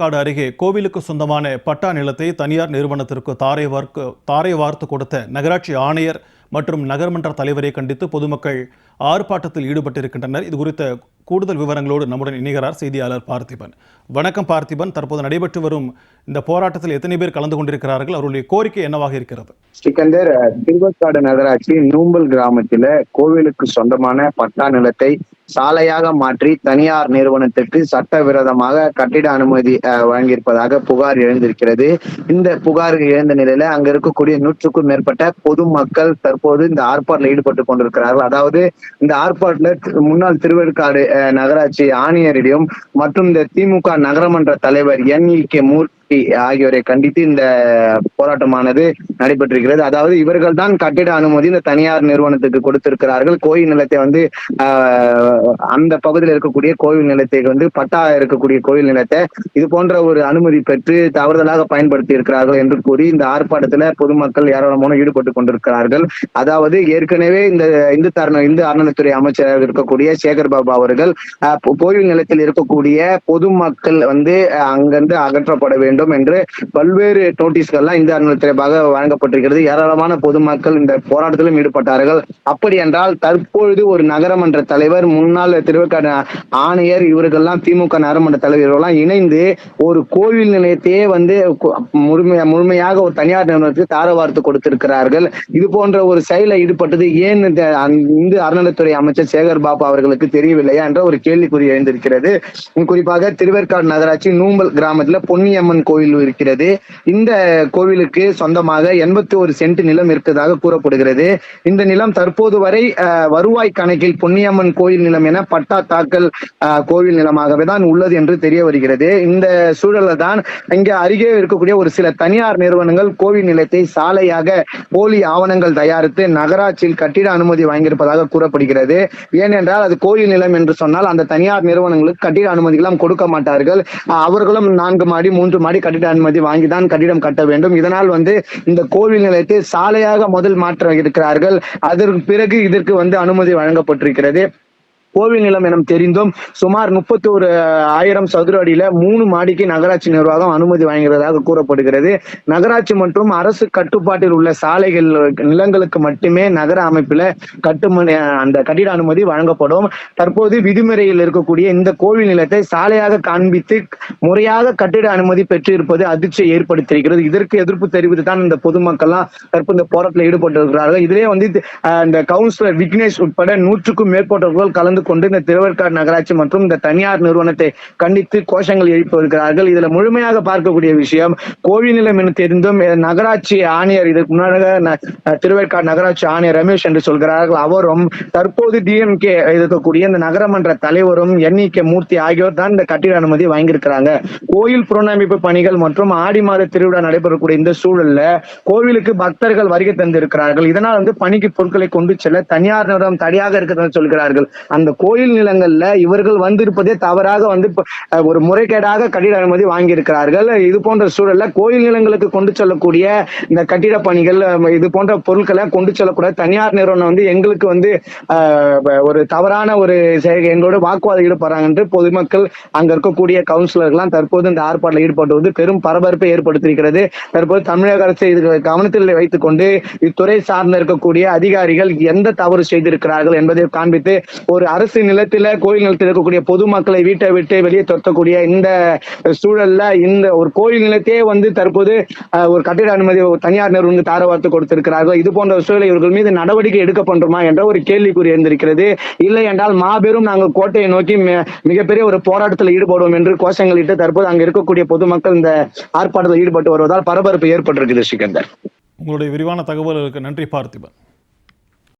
காடு அருகே கோவிலுக்கு சொந்தமான பட்டா நிலத்தை தனியார் நிறுவனத்திற்கு தாரை வார்க்கு தாரை வார்த்து கொடுத்த நகராட்சி ஆணையர் மற்றும் நகர்மன்ற தலைவரை கண்டித்து பொதுமக்கள் ஆர்ப்பாட்டத்தில் ஈடுபட்டிருக்கின்றனர். இது குறித்த கூடுதல் விவரங்களோடு நம்முடன் இணைகிறார் செய்தியாளர் பார்த்திபன். வணக்கம் பார்த்திபன். தற்போது நடைபெற்று வரும் இந்த போராட்டத்தில் எத்தனை பேர் கலந்து கொண்டிருக்கிறார்கள்? அவருடைய கோரிக்கை என்னவாக இருக்கிறது? ஸ்ரீகந்தர் திருவக்காடு நகராட்சி நூம்பல் கிராமத்தில் கோவிலுக்கு சொந்தமான பட்டா நிலத்தை சாலையாக மாற்றி தனியார் நிறுவனத்திற்கு சட்டவிரோதமாக கட்டிட அனுமதி வழங்கியிருப்பதாக புகார் எழுந்திருக்கிறது. இந்த புகார் எழுந்த நிலையில அங்க இருக்கக்கூடிய நூற்றுக்கும் மேற்பட்ட பொதுமக்கள் தற்போது இந்த ஆர்ப்பாட்டில் ஈடுபட்டு கொண்டிருக்கிறார்கள். அதாவது இந்த ஆர்ப்பாட்டில் முன்னாள் திருவேற்காடு அஹ், நகராட்சி ஆணையரிடம் மற்றும் இந்த திமுக நகரமன்ற தலைவர் என் இ கே மூர்த்தி ஆகியோரை கண்டித்து இந்த போராட்டமானது நடைபெற்றிருக்கிறது. அதாவது இவர்கள் தான் கட்டிட அனுமதி இந்த தனியார் நிறுவனத்துக்கு கொடுத்திருக்கிறார்கள். கோயில் நிலத்தை வந்து அந்த பகுதியில் இருக்கக்கூடிய கோயில் நிலத்தை வந்து பட்டா இருக்கக்கூடிய கோயில் நிலத்தை இது போன்ற ஒரு அனுமதி பெற்று தவறுதலாக பயன்படுத்தி இருக்கிறார்கள் என்று கூறி இந்த ஆர்ப்பாட்டத்துல பொதுமக்கள் ஏராளமான ஈடுபட்டு கொண்டிருக்கிறார்கள். அதாவது ஏற்கனவே இந்த இந்து தருண இந்து அறநிலைத்துறை அமைச்சராக இருக்கக்கூடிய சேகர் பாபு அவர்கள் ஆஹ், கோயில் நிலத்தில் இருக்கக்கூடிய பொதுமக்கள் வந்து அங்கிருந்து அகற்றப்பட வேண்டும் வேண்டும் என்று பல்வேறு நோட்டீஸ்கள்லாம் இந்து தொடர்பாக வழங்கப்பட்டிருக்கிறது. ஏராளமான பொதுமக்கள் இந்த போராட்டத்திலும் ஈடுபட்டார்கள். அப்படி என்றால் தற்பொழுது ஒரு நகரமன்ற தலைவர் முன்னாள் திருவக்காடு ஆணையர் இவர்கள்லாம் திமுக நகரமன்ற தலைவர்கள்லாம் இணைந்து ஒரு கோவில் நிலையத்தையே வந்து முழுமையா முழுமையாக ஒரு தனியார் நிறுவனத்துக்கு தாரவார்த்து கொடுத்திருக்கிறார்கள். இது போன்ற ஒரு செயலை ஈடுபட்டது ஏன் இந்த இந்து அறநிலைத்துறை அமைச்சர் சேகர் பாபு அவர்களுக்கு தெரியவில்லையா என்ற ஒரு கேள்விக்குறி எழுந்திருக்கிறது. குறிப்பாக திருவேற்காடு நகராட்சி நூம்பல் கிராமத்துல பொன்னியம்மன் கோவில் இருக்கிறது. இந்த கோவிலுக்கு சொந்தமாக எண்பத்தி ஒரு சென்ட் நிலம் இருப்பதாக கூறப்படுகிறது. இந்த நிலம் தற்போது வரை வருவாய் கணக்கில் பொன்னியம்மன் கோயில் நிலம் என பட்டா தாக்கல் கோவில் நிலமாகவே தான் உள்ளது என்று தெரிய வருகிறது. இந்த சூழல்ல தான் இங்க அருகே இருக்கக்கூடிய ஒரு சில தனியார் நிறுவனங்கள் கோவில் நிலத்தை சாலையாக போலி ஆவணங்கள் தயாரித்து நகராட்சியில் கட்டிட அனுமதி வாங்கியிருப்பதாக கூறப்படுகிறது. ஏனென்றால் அது கோயில் நிலம் என்று சொன்னால் அந்த தனியார் நிறுவனங்களுக்கு கட்டிட அனுமதிகளாம் கொடுக்க மாட்டார்கள். அவர்களும் நான்கு மாடி மூன்று மாடி கட்டிட அனுமதி வாங்கி தான் கட்டிடம் கட்ட வேண்டும். இதனால் வந்து இந்த கோவில் நிலையத்தை சாலையாக முதல் மாற்ற இருக்கிறார்கள். அதற்கு பிறகு இதற்கு வந்து அனுமதி வழங்கப்பட்டிருக்கிறது. கோவில் நிலம் என தெரிந்தும் சுமார் முப்பத்தி ஒரு ஆயிரம் சதுர அடியில மூணு மாடிக்கு நகராட்சி நிர்வாகம் அனுமதி வாங்குகிறதாக கூறப்படுகிறது. நகராட்சி மற்றும் அரசு கட்டுப்பாட்டில் உள்ள சாலைகள் நிலங்களுக்கு மட்டுமே நகர அமைப்பில கட்டுமனை அந்த கட்டிட அனுமதி வழங்கப்படும். தற்போது விதிமுறையில் இருக்கக்கூடிய இந்த கோவில் நிலத்தை சாலையாக காண்பித்து முறையாக கட்டிட அனுமதி பெற்றிருப்பது அதிர்ச்சியை ஏற்படுத்தியிருக்கிறது. இதற்கு எதிர்ப்பு தெரிவித்து தான் இந்த பொதுமக்கள்லாம் தற்போது இந்த போராட்டத்தில் ஈடுபட்டிருக்கிறார்கள். இதிலே வந்து இந்த கவுன்சிலர் விக்னேஷ் உட்பட நூற்றுக்கும் மேற்பட்டவர்கள் கலந்து கொண்டு இந்த திருவேற்காடு நகராட்சி மற்றும் இந்த தனியார் நிறுவனத்தை கண்டித்து கோஷங்கள் எழுப்பி வருகிறார்கள் இதுல முழுமையாக பார்க்கக்கூடிய விஷயம் கோழி நிலம் என தெரிந்தும் நகராட்சி ஆணையர் இதற்கு முன்னாக திருவேற்காடு நகராட்சி ஆணையர் ரமேஷ் என்று சொல்கிறார்கள். அவரும் தற்போது டிஎம்கே இருக்கக்கூடிய இந்த நகரமன்ற தலைவரும் எண்ணிக்கை மூர்த்தி ஆகியோர் தான் இந்த கட்டிட அனுமதி வாங்கியிருக்கிறாங்க. கோயில் புனரமைப்பு பணிகள் மற்றும் ஆடி மாத திருவிழா நடைபெறக்கூடிய இந்த சூழல்ல கோவிலுக்கு பக்தர்கள் வருகை தந்திருக்கிறார்கள். இதனால் வந்து பணிக்கு பொருட்களை கொண்டு செல்ல தனியார் நிறுவனம் தடையாக இருக்கிறது சொல்கிறார்கள். அந்த கோயில் நிலங்கள்ல இவர்கள் வந்திருப்பதே தவறாக வந்து ஒரு முறைகேடாக கட்டிட அனுமதி வாங்கியிருக்கிறார்கள். இது போன்ற சூழல்ல கோயில் நிலங்களுக்கு கொண்டு செல்லக்கூடிய இந்த கட்டிட பணிகள் இது போன்ற பொருட்களை கொண்டு செல்லக்கூடிய தனியார் நிறுவனம் வந்து எங்களுக்கு வந்து ஒரு தவறான ஒரு எங்களோட வாக்குவாதம் ஈடுபடுறாங்க என்று பொதுமக்கள் அங்க இருக்கக்கூடிய கவுன்சிலர்கள்லாம் தற்போது இந்த ஆர்ப்பாட்டில் ஈடுபட்டுவது பெரும் பரபரப்பை ஏற்படுத்தியிருக்கிறது. தற்போது தமிழக அரசு இது கவனத்தில் வைத்துக் கொண்டு இத்துறை சார்ந்த இருக்கக்கூடிய அதிகாரிகள் எந்த தவறு செய்திருக்கிறார்கள் என்பதை காண்பித்து ஒரு அரசு அரசு நிலத்தில கோயில் நிலத்தில் இருக்கக்கூடிய பொதுமக்களை வீட்டை விட்டு வெளியே துரத்தக்கூடிய இந்த சூழல்ல இந்த ஒரு கோயில் நிலத்தையே வந்து தற்போது ஒரு கட்டிட அனுமதி தனியார் நிறுவனம் தாரவார்த்து கொடுத்திருக்கிறார்கள். இது போன்ற சூழலை இவர்கள் மீது நடவடிக்கை எடுக்கப்படுமா என்ற ஒரு கேள்விக்குறி இருந்திருக்கிறது இல்லை என்றால் மாபெரும் நாங்கள் கோட்டையை நோக்கி மிகப்பெரிய ஒரு போராட்டத்தில் ஈடுபடுவோம் என்று கோஷங்களிட்டு தற்போது அங்க இருக்கக்கூடிய பொதுமக்கள் இந்த ஆர்ப்பாட்டத்தில் ஈடுபட்டு வருவதால் பரபரப்பு ஏற்பட்டிருக்குது சிக்கந்தர் உங்களுடைய விரிவான தகவல்களுக்கு நன்றி பார்த்திபன்.